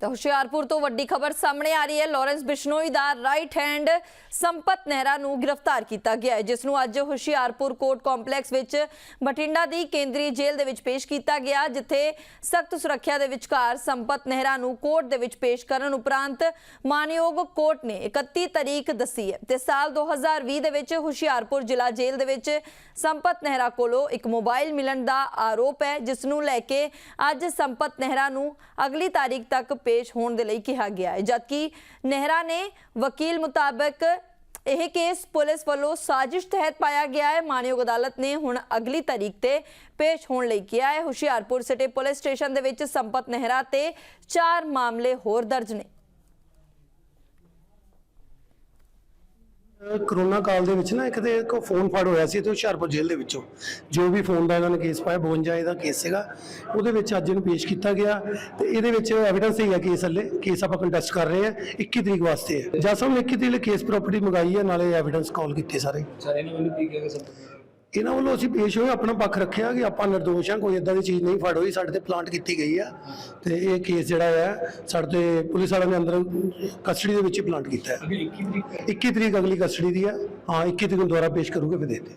ਤਾਂ ਹੁਸ਼ਿਆਰਪੁਰ ਤੋਂ ਵੱਡੀ ਖਬਰ ਸਾਹਮਣੇ ਆ ਰਹੀ ਹੈ। ਲਾਰੈਂਸ ਬਿਸ਼ਨੋਈ ਦਾ ਰਾਈਟ ਹੈਂਡ ਸੰਪਤ ਨਹਿਰਾ ਨੂੰ ਗ੍ਰਿਫਤਾਰ ਕੀਤਾ ਗਿਆ ਹੈ, ਜਿਸ ਨੂੰ ਅੱਜ ਹੁਸ਼ਿਆਰਪੁਰ ਕੋਰਟ ਕੰਪਲੈਕਸ ਵਿੱਚ ਬਠਿੰਡਾ ਦੀ ਕੇਂਦਰੀ ਜੇਲ੍ਹ ਦੇ ਵਿੱਚ ਪੇਸ਼ ਕੀਤਾ ਗਿਆ, ਜਿੱਥੇ ਸਖਤ ਸੁਰੱਖਿਆ ਦੇ ਵਿਚਕਾਰ ਸੰਪਤ ਨਹਿਰਾ ਨੂੰ ਕੋਰਟ ਦੇ ਵਿੱਚ ਪੇਸ਼ ਕਰਨ ਉਪਰੰਤ ਮਾਨਯੋਗ ਕੋਰਟ ਨੇ 31 ਤਰੀਕ ਦੱਸੀ ਹੈ। ਤੇ ਸਾਲ 2020 ਦੇ ਵਿੱਚ ਹੁਸ਼ਿਆਰਪੁਰ ਜ਼ਿਲ੍ਹਾ ਜੇਲ੍ਹ ਦੇ ਵਿੱਚ ਸੰਪਤ ਨਹਿਰਾ ਕੋਲੋਂ ਇੱਕ ਮੋਬਾਈਲ ਮਿਲਣ ਦਾ ਆਰੋਪ ਹੈ, ਜਿਸ ਨੂੰ ਲੈ ਕੇ ਅੱਜ ਸੰਪਤ ਨਹਿਰਾ ਨੂੰ ਅਗਲੀ ਤਾਰੀਖ ਤੱਕ ਪੇਸ਼ ਹੋਣ ਦੇ ਲਈ ਕਿਹਾ ਗਿਆ ਹੈ। ਜਦਕਿ ਨਹਿਰਾ ਨੇ ਵਕੀਲ ਮੁਤਾਬਕ ਇਹ ਕੇਸ ਪੁਲਿਸ ਵੱਲੋਂ ਸਾਜ਼ਿਸ਼ ਤਹਿਤ ਪਾਇਆ ਗਿਆ ਹੈ। ਮਾਨਯੋਗ ਅਦਾਲਤ ਨੇ ਹੁਣ ਅਗਲੀ ਤਾਰੀਖ ਤੇ ਪੇਸ਼ ਹੋਣ ਲਈ ਕਿਹਾ ਹੈ। ਹੁਸ਼ਿਆਰਪੁਰ ਸਿਟੀ ਪੁਲਿਸ ਸਟੇਸ਼ਨ ਦੇ ਵਿੱਚ ਸੰਪਤ ਨਹਿਰਾ ਤੇ ਚਾਰ ਮਾਮਲੇ ਹੋਰ ਦਰਜ ਨੇ। ਕਰੋਨਾ ਕਾਲ ਦੇ ਵਿੱਚ ਨਾ ਇੱਕ ਤੇ ਇੱਕ ਫੋਨ ਫੜ ਹੋਇਆ ਸੀ ਤੇ ਹੁਸ਼ਿਆਰਪੁਰ ਜੇਲ੍ਹ ਦੇ ਵਿੱਚੋਂ। ਜੋ ਵੀ ਫੋਨ ਦਾ ਇਹਨਾਂ ਨੇ ਕੇਸ ਪਾਇਆ 52 ਇਹਦਾ ਕੇਸ ਸੀਗਾ। ਉਹਦੇ ਵਿੱਚ ਅੱਜ ਇਹਨੂੰ ਪੇਸ਼ ਕੀਤਾ ਗਿਆ ਤੇ ਇਹਦੇ ਵਿੱਚ ਐਵੀਡੈਂਸ ਹੀ ਹੈ ਕੇਸ ਹੱਲੇ। ਕੇਸ ਆਪਾਂ ਕੰਟੈਸਟ ਕਰ ਰਹੇ ਹਾਂ 21 ਤਰੀਕ ਵਾਸਤੇ। ਜੱਜ ਸਾਹਿਬ ਨੇ 21 ਤਰੀਕ ਲਈ ਕੇਸ ਪ੍ਰਾਪਰਟੀ ਮੰਗਾਈ ਹੈ ਨਾਲੇ ਐਵੀਡੈਂਸ ਕਾਲ ਕੀਤੇ ਸਾਰੇ। ਸਾਰੇ ਨੇ ਮੈਨੂੰ ਕੀ ਕਿਹਾ ਸਭ ਇਹਨਾਂ ਵੱਲੋਂ ਅਸੀਂ ਪੇਸ਼ ਹੋਏ ਆਪਣਾ ਪੱਖ ਰੱਖਿਆ ਕਿ ਆਪਾਂ ਨਿਰਦੋਸ਼ ਹਾਂ ਕੋਈ ਇਦਾਂ ਦੀ ਚੀਜ਼ ਨਹੀਂ ਫੜ ਹੋਈ ਸਾਡੇ ਤੇ ਪਲਾਂਟ ਕੀਤੀ ਗਈ ਆ ਤੇ ਇਹ ਕੇਸ ਜਿਹੜਾ ਹੈ ਸਾਡੇ ਤੇ ਪੁਲਿਸ ਵਾਲਿਆਂ ਨੇ ਅੰਦਰ ਕਸਟਡੀ ਦੇ ਵਿੱਚ ਹੀ ਪਲਾਂਟ ਕੀਤਾ ਹੈ ਅਗਲੀ 21 ਤਰੀਕ 21 ਤਰੀਕ ਅਗਲੀ ਕਸਟਡੀ ਦੀ ਆ। ਹਾਂ 21 ਤਰੀਕ ਨੂੰ ਦੁਬਾਰਾ ਪੇਸ਼ ਕਰੂਗੇ ਫਿਰ ਦੇਖਦੇ